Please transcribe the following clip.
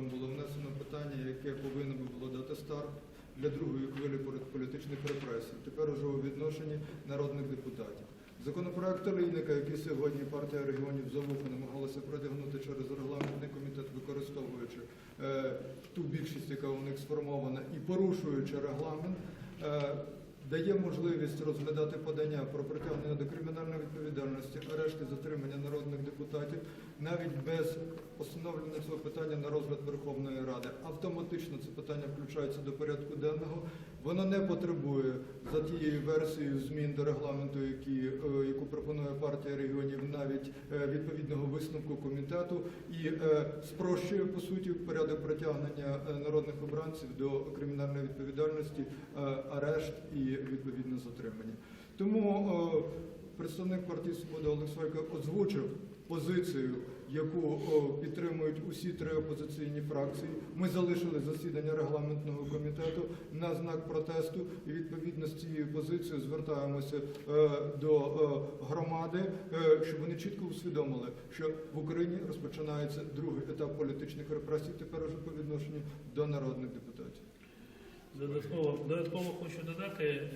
вечором було внесено питання, яке повинно було дати старт для другої хвилі політичних репресій. Тепер уже у відношенні народних депутатів. Законопроект Олійника, який сьогодні партія регіонів за вухо намагалася продягнути через регламентний комітет, використовуючи е, ту більшість, яка у них сформована, і порушуючи регламент, е, дає можливість розглядати подання про притягнення до кримінальної відповідальності, арешти, затримання народних депутатів, навіть без постановлення цього питання на розгляд Верховної Ради. Автоматично це питання включається до порядку денного. Воно не потребує за тією версією змін до регламенту, які, е, яку пропонує партія регіонів, навіть е, відповідного висновку комітету і е, спрощує по суті порядок притягнення народних обранців до кримінальної відповідальності, арешт і відповідне затримання. Тому представник партії Свобода Олег Сойко озвучив позицію, яку підтримують усі три опозиційні фракції. Ми залишили засідання регламентного комітету на знак протесту і відповідно з цією позицією звертаємося е, до е, громади, е, щоб вони чітко усвідомили, що в Україні розпочинається другий етап політичних репресій, тепер уже по відношенню до народних депутатів. Додатково, додатково хочу додати,